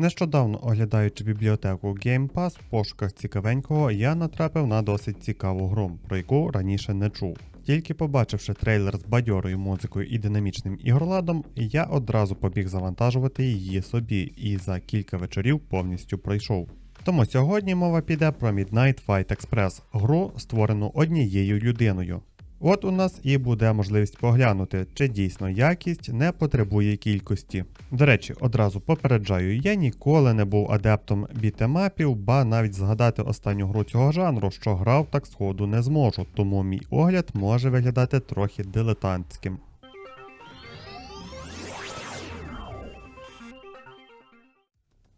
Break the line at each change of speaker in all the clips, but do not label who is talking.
Нещодавно оглядаючи бібліотеку Game Pass в пошуках цікавенького, я натрапив на досить цікаву гру, про яку раніше не чув. Тільки побачивши трейлер з бадьорою музикою і динамічним ігроладом, я одразу побіг завантажувати її собі і за кілька вечорів повністю пройшов. Тому сьогодні мова піде про Midnight Fight Express, гру, створену однією людиною. От у нас і буде можливість поглянути, чи дійсно якість не потребує кількості. До речі, одразу попереджаю, я ніколи не був адептом бітемапів, ба навіть згадати останню гру цього жанру, що грав так сходу не зможу, тому мій огляд може виглядати трохи дилетантським.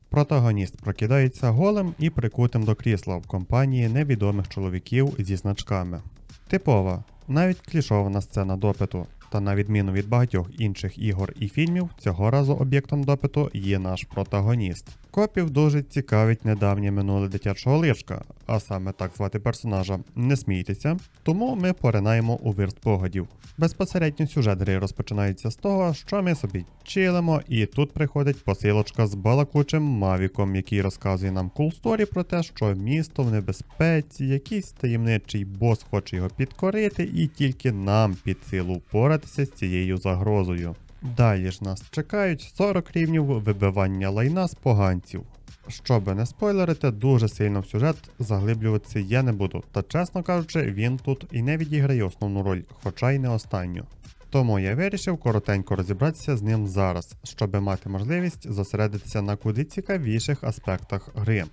Протагоніст прокидається голим і прикутим до крісла в компанії невідомих чоловіків зі значками. Типова, навіть клішована сцена допиту. Та на відміну від багатьох інших ігор і фільмів, цього разу об'єктом допиту є наш протагоніст. Копів дуже цікавить недавнє минуле дитячого лишка, а саме так звати персонажа не смійтеся, тому ми поринаємо у вир спогадів. Безпосередньо сюжет гри розпочинається з того, що ми собі чилимо, і тут приходить посилочка з балакучим Мавіком, який розказує нам кулсторі про те, що місто в небезпеці, якийсь таємничий бос хоче його підкорити, і тільки нам під силу впоратися з цією загрозою. Далі ж нас чекають 40 рівнів вибивання лайна з поганців. Щоби не спойлерити, дуже сильно в сюжет заглиблюватися я не буду, та чесно кажучи, він тут і не відіграє основну роль, хоча й не останню. Тому я вирішив коротенько розібратися з ним зараз, щоби мати можливість зосередитися на куди цікавіших аспектах гри.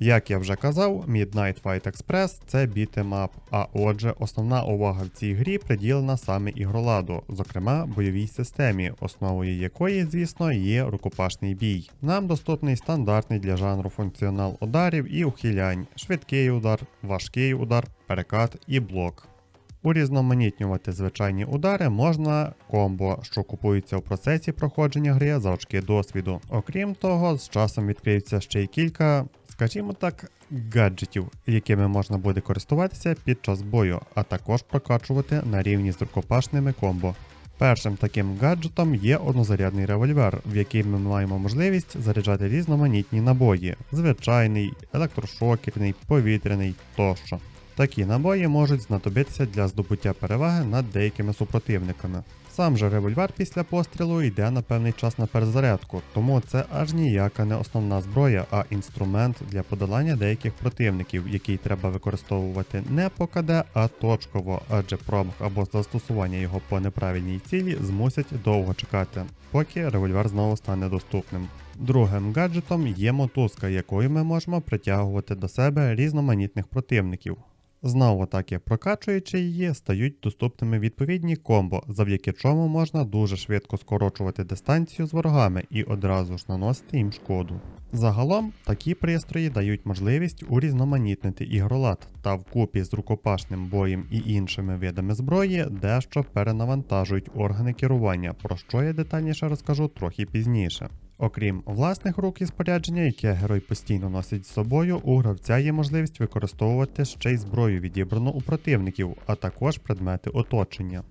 Як я вже казав, Midnight Fight Express це бітемап, а отже, основна увага в цій грі приділена саме ігроладу, зокрема бойовій системі, основою якої, звісно, є рукопашний бій. Нам доступний стандартний для жанру функціонал ударів і ухилянь, швидкий удар, важкий удар, перекат і блок. Урізноманітнювати звичайні удари можна комбо, що купуються в процесі проходження гри за очки досвіду. Окрім того, з часом відкриється ще й кілька, скажімо так, гаджетів, якими можна буде користуватися під час бою, а також прокачувати на рівні з рукопашними комбо. Першим таким гаджетом є однозарядний револьвер, в який ми маємо можливість заряджати різноманітні набої: звичайний, електрошокерний, повітряний тощо. Такі набої можуть знадобитися для здобуття переваги над деякими супротивниками. Сам же револьвер після пострілу йде на певний час на перезарядку, тому це аж ніяка не основна зброя, а інструмент для подолання деяких противників, який треба використовувати не по КД, а точково, адже промах або застосування його по неправильній цілі змусять довго чекати, поки револьвер знову стане доступним. Другим гаджетом є мотузка, якою ми можемо притягувати до себе різноманітних противників. Знову таки, прокачуючи її, стають доступними відповідні комбо, завдяки чому можна дуже швидко скорочувати дистанцію з ворогами і одразу ж наносити їм шкоду. Загалом такі пристрої дають можливість урізноманітнити ігролад та вкупі з рукопашним боєм і іншими видами зброї дещо перенавантажують органи керування, про що я детальніше розкажу трохи пізніше. Окрім власних рук і спорядження, яке герой постійно носить з собою, у гравця є можливість використовувати ще й зброю відібрану у противників, а також предмети оточення.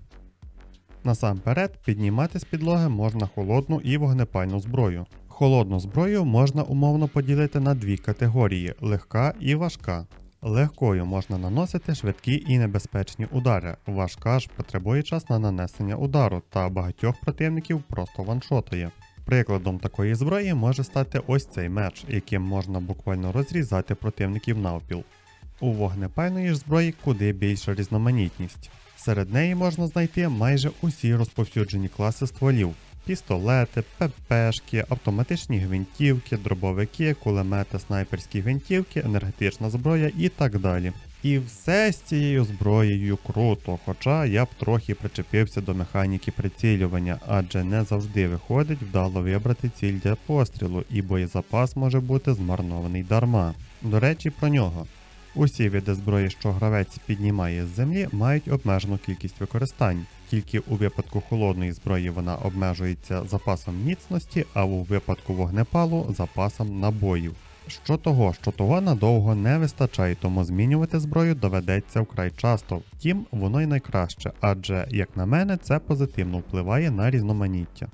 Насамперед, піднімати з підлоги можна холодну і вогнепальну зброю. Холодну зброю можна умовно поділити на дві категорії легка і важка. Легкою можна наносити швидкі і небезпечні удари, важка ж потребує час на нанесення удару, та багатьох противників просто ваншотує. Прикладом такої зброї може стати ось цей меч, яким можна буквально розрізати противників навпіл. У вогнепальної ж зброї куди більша різноманітність. Серед неї можна знайти майже усі розповсюджені класи стволів: пістолети, ППшки, автоматичні гвинтівки, дробовики, кулемети, снайперські гвинтівки, енергетична зброя і так далі. І все з цією зброєю круто, хоча я б трохи причепився до механіки прицілювання, адже не завжди виходить вдало вибрати ціль для пострілу, і боєзапас може бути змарнований дарма. До речі, про нього. Усі види зброї, що гравець піднімає з землі, мають обмежену кількість використань. Тільки у випадку холодної зброї вона обмежується запасом міцності, а у випадку вогнепалу запасом набоїв. Що того, що того надовго не вистачає, тому змінювати зброю доведеться вкрай часто. Втім, воно й найкраще, адже, як на мене, це позитивно впливає на різноманіття.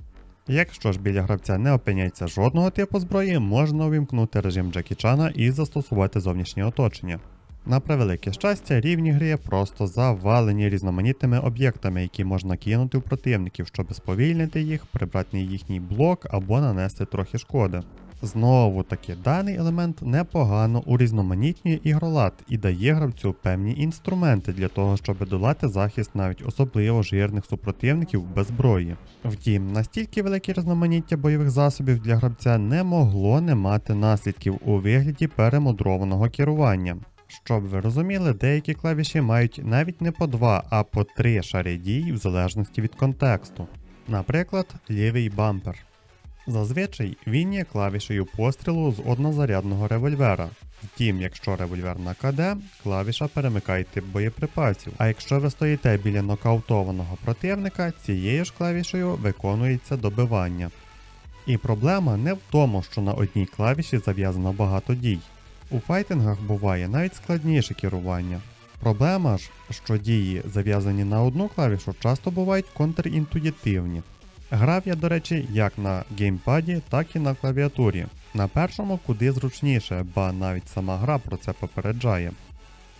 Якщо ж біля гравця не опиняється жодного типу зброї, можна увімкнути режим Джекі Чана і застосувати зовнішнє оточення. На превелике щастя, рівні гри просто завалені різноманітними об'єктами, які можна кинути у противників, щоб сповільнити їх, прибрати їхній блок або нанести трохи шкоди. Знову таки, даний елемент непогано урізноманітнює ігролад і дає гравцю певні інструменти для того, щоб долати захист навіть особливо жирних супротивників без зброї. Втім, настільки велике різноманіття бойових засобів для гравця не могло не мати наслідків у вигляді перемудрованого керування. Щоб ви розуміли, деякі клавіші мають навіть не по два, а по три шари дій в залежності від контексту. Наприклад, лівий бампер. Зазвичай він є клавішею пострілу з однозарядного револьвера. Втім, якщо револьвер на КД, клавіша перемикає тип боєприпасів. А якщо ви стоїте біля нокаутованого противника, цією ж клавішею виконується добивання. І проблема не в тому, що на одній клавіші зав'язано багато дій. У файтингах буває навіть складніше керування. Проблема ж, що дії, зав'язані на одну клавішу, часто бувають контрінтуїтивні. Грав я, до речі, як на геймпаді, так і на клавіатурі. На першому куди зручніше, ба навіть сама гра про це попереджає.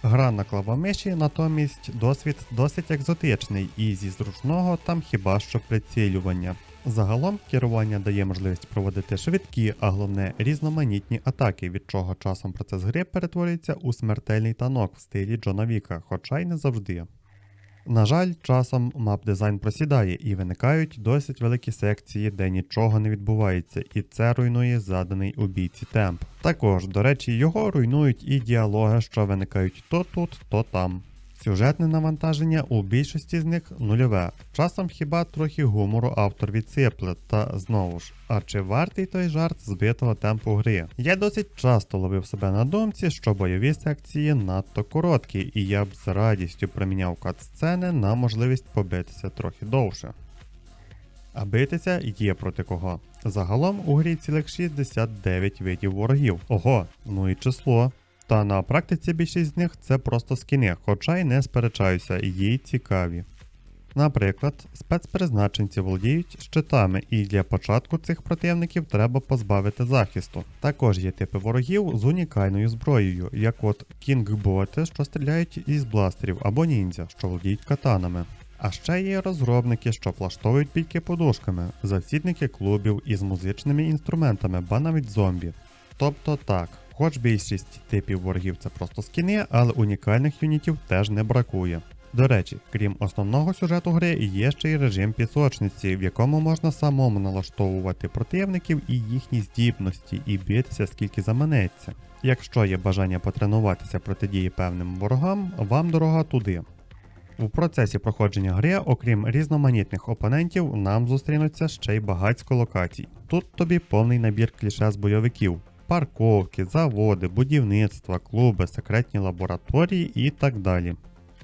Гра на клавомиші натомість досвід досить екзотичний і зі зручного там хіба що прицілювання. Загалом керування дає можливість проводити швидкі, а головне різноманітні атаки, від чого часом процес гри перетворюється у смертельний танок в стилі Джона Віка, хоча й не завжди. На жаль, часом мап-дизайн просідає і виникають досить великі секції, де нічого не відбувається, і це руйнує заданий у бійці темп. Також, до речі, його руйнують і діалоги, що виникають то тут, то там. Сюжетне навантаження у більшості з них нульове. Часом хіба трохи гумору автор відсипле, та знову ж, а чи вартий той жарт збитого темпу гри? Я досить часто ловив себе на думці, що бойові секції надто короткі, і я б з радістю приміняв кат-сцени на можливість побитися трохи довше. А битися є проти кого. Загалом у грі цілих 69 видів ворогів. Ого, ну і число. Та на практиці більшість з них це просто скіни, хоча й не сперечаюся, є й цікаві. Наприклад, спецпризначенці володіють щитами, і для початку цих противників треба позбавити захисту. Також є типи ворогів з унікальною зброєю, як от кінгботи, що стріляють із бластерів, або ніндзя, що володіють катанами. А ще є розробники, що влаштовують бійки подушками, завсідники клубів із музичними інструментами, ба навіть зомбі. Тобто так, хоч більшість типів ворогів це просто скіни, але унікальних юнітів теж не бракує. До речі, крім основного сюжету гри, є ще й режим пісочниці, в якому можна самому налаштовувати противників і їхні здібності, і битися скільки заманеться. Якщо є бажання потренуватися протидії певним ворогам, вам дорога туди. У процесі проходження гри, окрім різноманітних опонентів, нам зустрінуться ще й багатько локацій. Тут тобі повний набір кліше з бойовиків: парковки, заводи, будівництва, клуби, секретні лабораторії і так далі.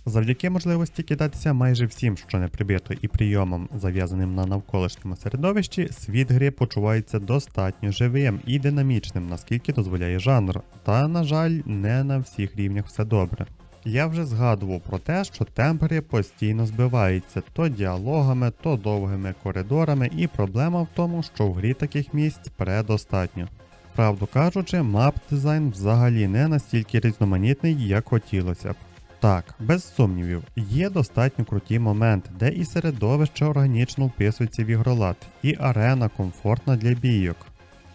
Завдяки можливості кидатися майже всім, що не прибито, і прийомам, зав'язаним на навколишньому середовищі, світ гри почувається достатньо живим і динамічним, наскільки дозволяє жанр. Та, на жаль, не на всіх рівнях все добре. Я вже згадував про те, що темп гри постійно збивається то діалогами, то довгими коридорами, і проблема в тому, що в грі таких місць предостатньо. Правду кажучи, мап дизайн взагалі не настільки різноманітний, як хотілося б. Так, без сумнівів, є достатньо круті моменти, де і середовище органічно вписується в ігролад, і арена комфортна для бійок.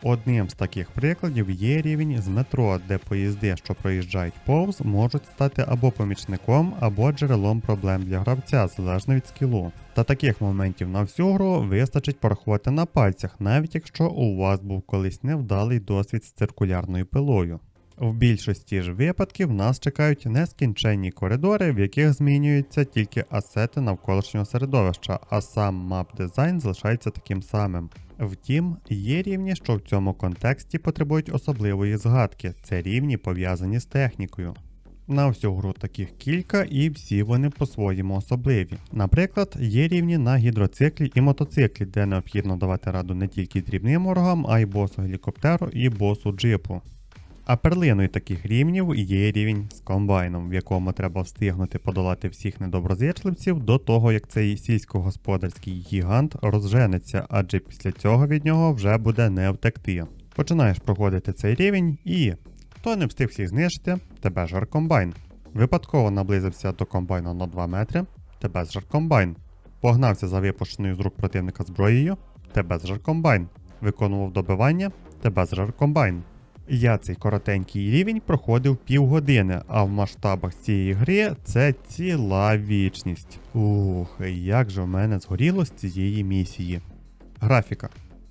Одним з таких прикладів є рівень з метро, де поїзди, що проїжджають повз, можуть стати або помічником, або джерелом проблем для гравця, залежно від скілу. Та таких моментів на всю гру вистачить порахувати на пальцях, навіть якщо у вас був колись невдалий досвід з циркулярною пилою. В більшості ж випадків нас чекають нескінченні коридори, в яких змінюються тільки асети навколишнього середовища, а сам мап-дизайн залишається таким самим. Втім, є рівні, що в цьому контексті потребують особливої згадки, це рівні пов'язані з технікою. На всю гру таких кілька, і всі вони по-своєму особливі. Наприклад, є рівні на гідроциклі і мотоциклі, де необхідно давати раду не тільки дрібним ворогам, а й босу гелікоптеру і босу джипу. А перлиною таких рівнів є рівень з комбайном, в якому треба встигнути подолати всіх недоброзичливців до того, як цей сільськогосподарський гігант розженеться, адже після цього від нього вже буде не втекти. Починаєш проходити цей рівень і хто не встиг всіх знищити, тебе жар комбайн. Випадково наблизився до комбайна на 2 метри, тебе зжар комбайн. Погнався за випущеною з рук противника зброєю, тебе зжар комбайн. Виконував добивання, тебе зжар комбайн. Я цей коротенький рівень проходив півгодини, а в масштабах цієї гри це ціла вічність. Ух, як же в мене згоріло з цієї місії. Графіка.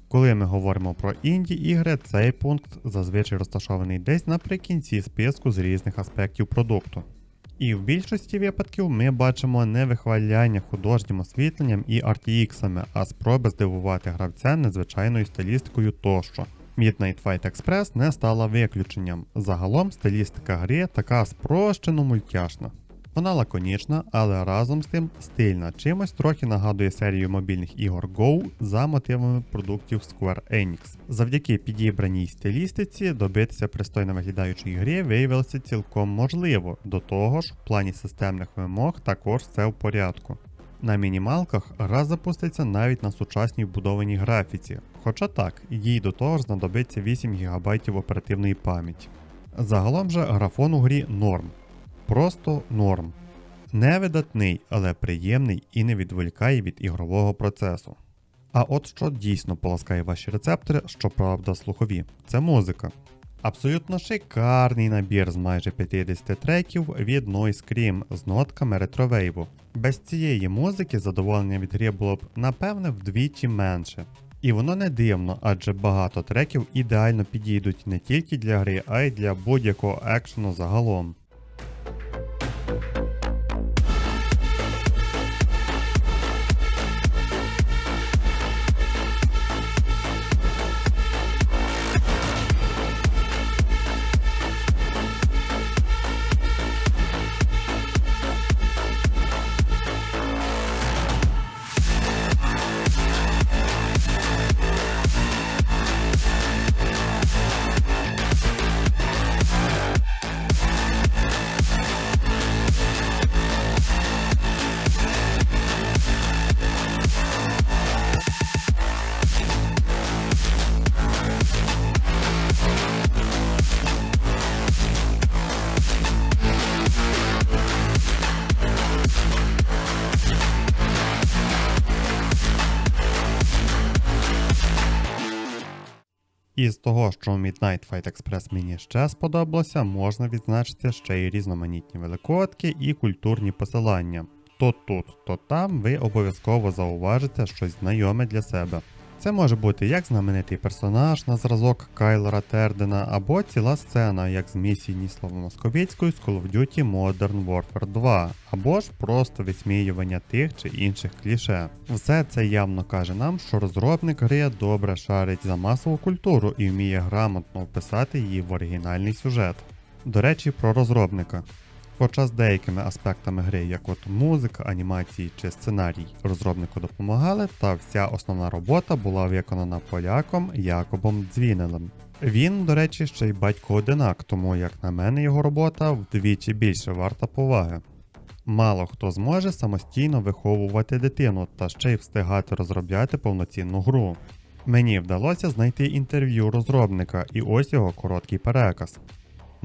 Коли ми говоримо про інді ігри, цей пункт зазвичай розташований десь наприкінці списку з різних аспектів продукту. І в більшості випадків ми бачимо не вихваляння художнім освітленням і RTX, а спроби здивувати гравця незвичайною стилістикою тощо. Midnight Fight Express не стала виключенням. Загалом стилістика гри така спрощено мультяшна. Вона лаконічна, але разом з тим стильна, чимось трохи нагадує серію мобільних ігор Go за мотивами продуктів Square Enix. Завдяки підібраній стилістиці добитися пристойно виглядаючої гри виявилося цілком можливо. До того ж, в плані системних вимог також все в порядку. На мінімалках гра запуститься навіть на сучасній вбудованій графіці, хоча так, їй до того ж знадобиться 8 ГБ оперативної пам'яті. Загалом же графон у грі норм. Просто норм. Не видатний, але приємний і не відволікає від ігрового процесу. А от що дійсно поласкає ваші рецептори, щоправда, слухові, це музика. Абсолютно шикарний набір з майже 50 треків від Noise Cream з нотками ретровейву. Без цієї музики задоволення від гри було б напевне вдвічі менше. І воно не дивно, адже багато треків ідеально підійдуть не тільки для гри, а й для будь-якого екшену загалом. Із того, що Midnight Fight Express мені ще сподобалося, можна відзначити ще й різноманітні великодки і культурні посилання. То тут, то там ви обов'язково зауважите щось знайоме для себе. Це може бути як знаменитий персонаж на зразок Кайлера Тердена, або ціла сцена, як з місії Ніслава Московицької з Call of Duty Modern Warfare 2, або ж просто висміювання тих чи інших кліше. Все це явно каже нам, що розробник гри добре шарить за масову культуру і вміє грамотно вписати її в оригінальний сюжет. До речі, про розробника. Хоча з деякими аспектами гри, як от музика, анімації чи сценарій, розробнику допомагали, та вся основна робота була виконана поляком Якобом Дзвінелем. Він, до речі, ще й батько одинак, тому як на мене його робота вдвічі більше варта поваги. Мало хто зможе самостійно виховувати дитину та ще й встигати розробляти повноцінну гру. Мені вдалося знайти інтерв'ю розробника, і ось його короткий переказ.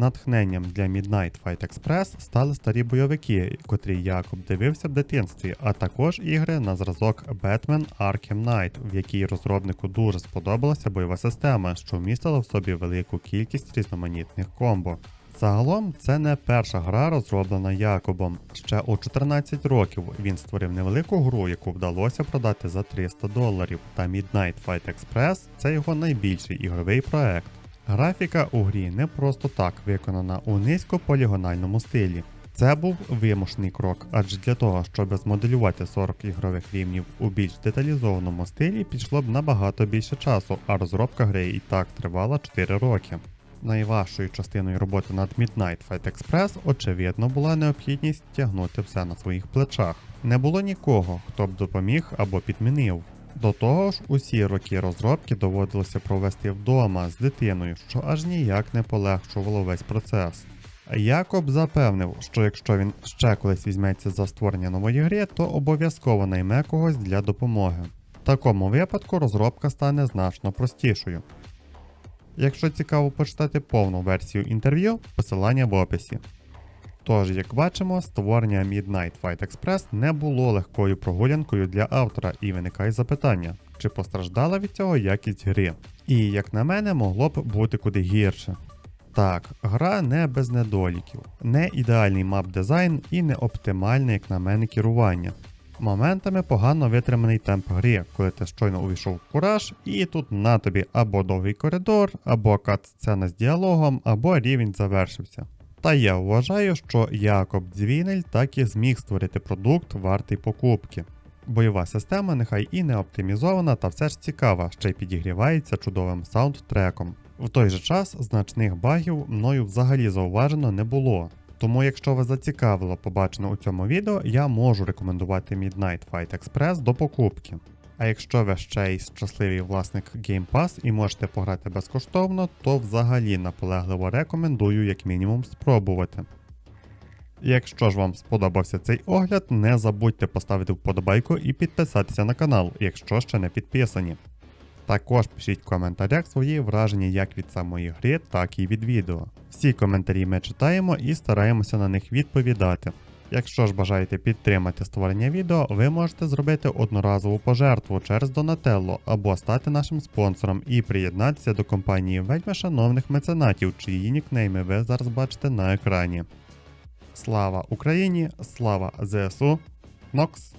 Натхненням для Midnight Fight Express стали старі бойовики, котрі Якоб дивився в дитинстві, а також ігри на зразок Batman Arkham Knight, в якій розробнику дуже сподобалася бойова система, що вмістила в собі велику кількість різноманітних комбо. Загалом це не перша гра, розроблена Якобом. Ще у 14 років він створив невелику гру, яку вдалося продати за 300 доларів. Та Midnight Fight Express це його найбільший ігровий проект. Графіка у грі не просто так виконана у низькополігональному стилі. Це був вимушений крок, адже для того, щоб змоделювати 40 ігрових рівнів у більш деталізованому стилі, пішло б набагато більше часу, а розробка гри і так тривала 4 роки. Найважчою частиною роботи над Midnight Fight Express, очевидно, була необхідність тягнути все на своїх плечах. Не було нікого, хто б допоміг або підмінив. До того ж, усі роки розробки доводилося провести вдома з дитиною, що аж ніяк не полегшувало весь процес. Якоб запевнив, що якщо він ще колись візьметься за створення нової гри, то обов'язково найме когось для допомоги. В такому випадку розробка стане значно простішою. Якщо цікаво почитати повну версію інтерв'ю, посилання в описі. Тож, як бачимо, створення Midnight Fight Express не було легкою прогулянкою для автора і виникає запитання, чи постраждала від цього якість гри. І, як на мене, могло б бути куди гірше. Так, гра не без недоліків, не ідеальний мап-дизайн і не оптимальне, як на мене, керування. Моментами погано витриманий темп гри, коли ти щойно увійшов в кураж, і тут на тобі або довгий коридор, або кат-сцена з діалогом, або рівень завершився. Та я вважаю, що Якоб Дзвінель так і зміг створити продукт вартий покупки. Бойова система нехай і не оптимізована, та все ж цікава, ще й підігрівається чудовим саундтреком. В той же час значних багів мною взагалі зауважено не було. Тому, якщо вас зацікавило побачене у цьому відео, я можу рекомендувати Midnight Fight Express до покупки. А якщо ви ще й щасливий власник Game Pass і можете пограти безкоштовно, то взагалі наполегливо рекомендую як мінімум спробувати. Якщо ж вам сподобався цей огляд, не забудьте поставити вподобайку і підписатися на канал, якщо ще не підписані. Також пишіть в коментарях свої враження як від самої гри, так і від відео. Всі коментарі ми читаємо і стараємося на них відповідати. Якщо ж бажаєте підтримати створення відео, ви можете зробити одноразову пожертву через Donatello або стати нашим спонсором і приєднатися до компанії ведьми шановних меценатів, чиї нікнейми ви зараз бачите на екрані. Слава Україні! Слава ЗСУ! Нокс!